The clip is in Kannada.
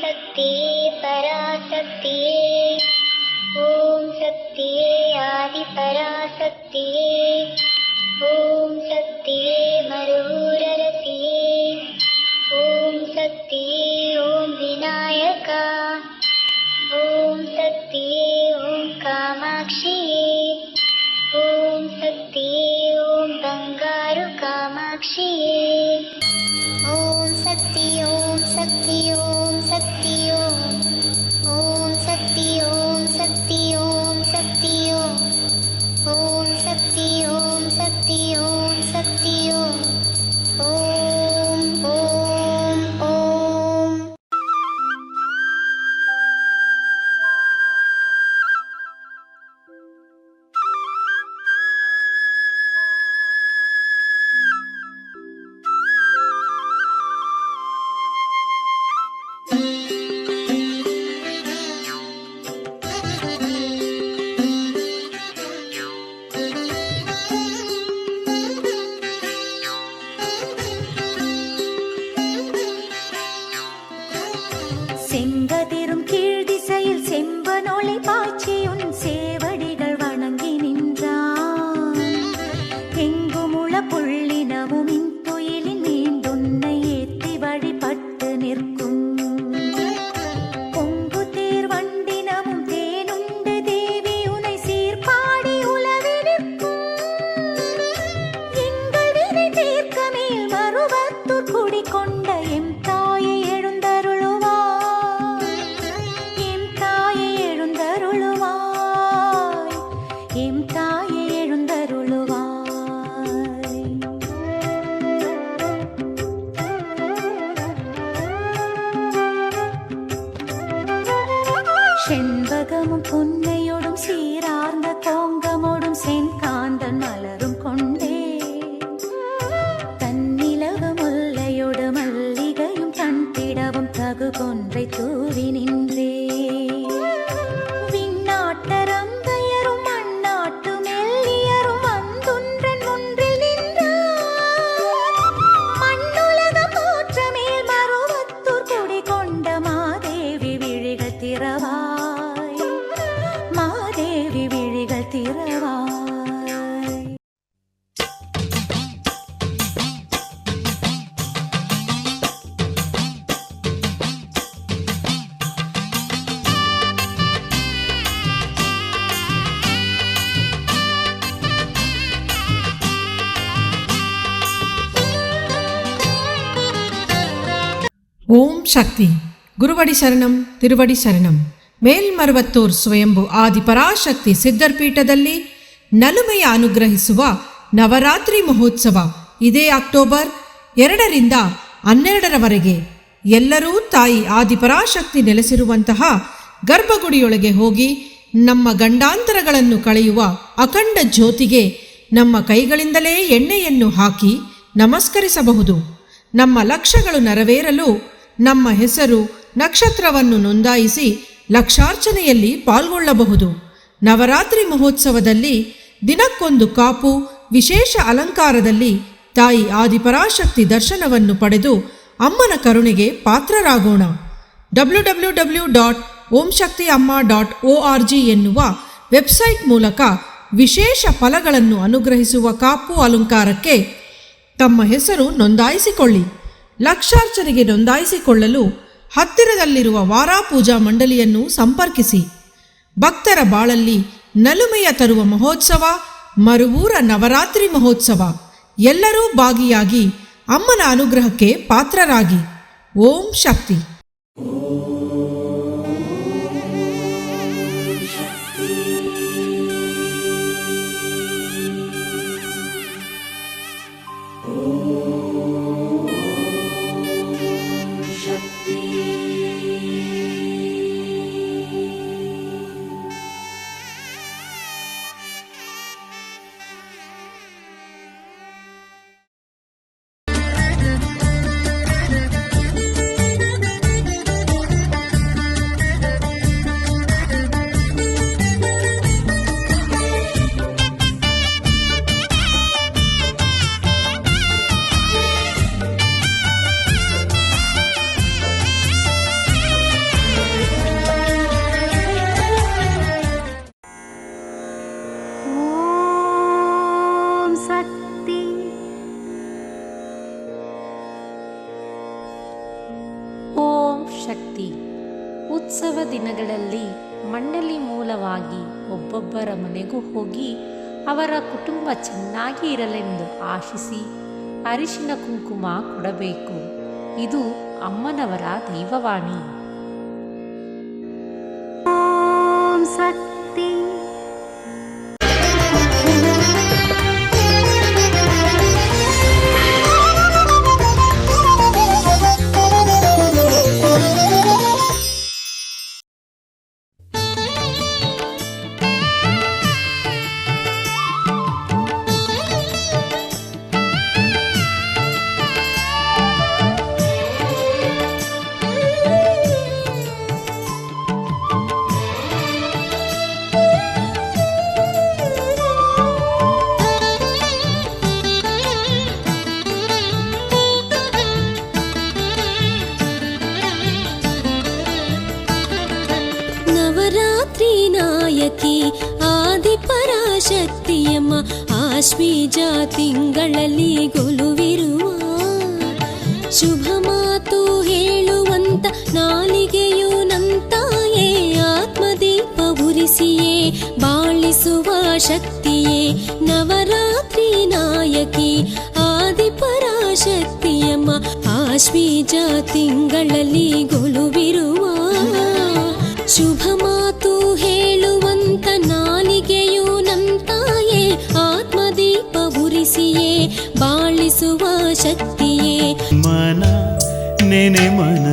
शक्तिये पराशक्तिये ॐ शक्तिये आदिपराशक्तिये ॐ शक्तिये मरुररसिये ॐ शक्तिये ॐ विनायका। ॐ शक्तिये ॐ कामाक्षिये ॐ शक्तिये ॐ बङ्गारु कामाक्षिये செங்கதிரும் கீழ் திசையில் செம்பனொளி செண்பகமும் பொன்னையோடும் சீரார்ந்த கோங்கமோடும் செங்காந்தன் மலரும். தேவி விழிகள் திறவாய். ஓம் சக்தி. குருவடி சரணம் திருவடி சரணம். ಮೇಲ್ಮರುವತ್ತೂರ್ ಸ್ವಯಂಭು ಆದಿಪರಾಶಕ್ತಿ ಸಿದ್ಧರ್ಪೀಠದಲ್ಲಿ ನಲುಮೆಯ ಅನುಗ್ರಹಿಸುವ ನವರಾತ್ರಿ ಮಹೋತ್ಸವ ಇದೇ ಅಕ್ಟೋಬರ್ ಎರಡರಿಂದ ಹನ್ನೆರಡರವರೆಗೆ. ಎಲ್ಲರೂ ತಾಯಿ ಆದಿಪರಾಶಕ್ತಿ ನೆಲೆಸಿರುವಂತಹ ಗರ್ಭಗುಡಿಯೊಳಗೆ ಹೋಗಿ ನಮ್ಮ ಗಂಡಾಂತರಗಳನ್ನು ಕಳೆಯುವ ಅಖಂಡ ಜ್ಯೋತಿಗೆ ನಮ್ಮ ಕೈಗಳಿಂದಲೇ ಎಣ್ಣೆಯನ್ನು ಹಾಕಿ ನಮಸ್ಕರಿಸಬಹುದು. ನಮ್ಮ ಲಕ್ಷ್ಯಗಳು ನೆರವೇರಲು ನಮ್ಮ ಹೆಸರು ನಕ್ಷತ್ರವನ್ನು ನೋಂದಾಯಿಸಿ ಲಕ್ಷಾರ್ಚನೆಯಲ್ಲಿ ಪಾಲ್ಗೊಳ್ಳಬಹುದು. ನವರಾತ್ರಿ ಮಹೋತ್ಸವದಲ್ಲಿ ದಿನಕ್ಕೊಂದು ಕಾಪು, ವಿಶೇಷ ಅಲಂಕಾರದಲ್ಲಿ ತಾಯಿ ಆದಿಪರಾಶಕ್ತಿ ದರ್ಶನವನ್ನು ಪಡೆದು ಅಮ್ಮನ ಕರುಣೆಗೆ ಪಾತ್ರರಾಗೋಣ. W W W dot Om Shakti Amma dot O R G ಎನ್ನುವ ವೆಬ್ಸೈಟ್ ಮೂಲಕ ವಿಶೇಷ ಫಲಗಳನ್ನು ಅನುಗ್ರಹಿಸುವ ಕಾಪು ಅಲಂಕಾರಕ್ಕೆ ತಮ್ಮ ಹೆಸರು ನೋಂದಾಯಿಸಿಕೊಳ್ಳಿ. ಲಕ್ಷಾರ್ಚನೆಗೆ ನೋಂದಾಯಿಸಿಕೊಳ್ಳಲು ಹತ್ತಿರದಲ್ಲಿರುವ ವಾರಾಪೂಜಾ ಮಂಡಳಿಯನ್ನು ಸಂಪರ್ಕಿಸಿ. ಭಕ್ತರ ಬಾಳಲ್ಲಿ ನಲುಮೆಯ ತರುವ ಮಹೋತ್ಸವ, ಮರುವೂರ ನವರಾತ್ರಿ ಮಹೋತ್ಸವ. ಎಲ್ಲರೂ ಭಾಗಿಯಾಗಿ ಅಮ್ಮನ ಅನುಗ್ರಹಕ್ಕೆ ಪಾತ್ರರಾಗಿ. ಓಂ ಶಕ್ತಿ. ದಿನಗಳಲ್ಲಿ ಮಂಡಳಿ ಮೂಲವಾಗಿ ಒಬ್ಬೊಬ್ಬರ ಮನೆಗೂ ಹೋಗಿ ಅವರ ಕುಟುಂಬ ಚೆನ್ನಾಗಿ ಇರಲೆಂದು ಆಶಿಸಿ ಅರಿಶಿನ ಕುಂಕುಮ ಕೊಡಬೇಕು. ಇದು ಅಮ್ಮನವರ ದೈವವಾಣಿ. ಆದಿಪರಾಶಕ್ತಿಯಮ್ಮ ಆಶ್ವೀಜ ತಿಂಗಳಲ್ಲಿ ಗೊಲುವಿರುವ ಶುಭ ಮಾತು ಹೇಳುವಂತ ನಾಲಿಗೆಯು ನಂತಾಯೇ ಆತ್ಮದೀಪ ಉರಿಸಿಯೇ, ಬಾಳಿಸುವ ಶಕ್ತಿಯೇ ನವರಾತ್ರಿ ನಾಯಕಿ ಆದಿಪರಾಶಕ್ತಿಯಮ್ಮ ಆಶ್ವೀಜ ತಿಂಗಳಲ್ಲಿ ಗೊಲುವಿರುವ ಶುಭ ಮಾತು ಹೇಳುವಂತ ನಾಲಿಗೆಯು ಆತ್ಮದೀಪ ಉರಿಸಿಯೇ ಬಾಳಿಸುವ ಶಕ್ತಿಯೇ ಮನ ನೆನೆ ಮನ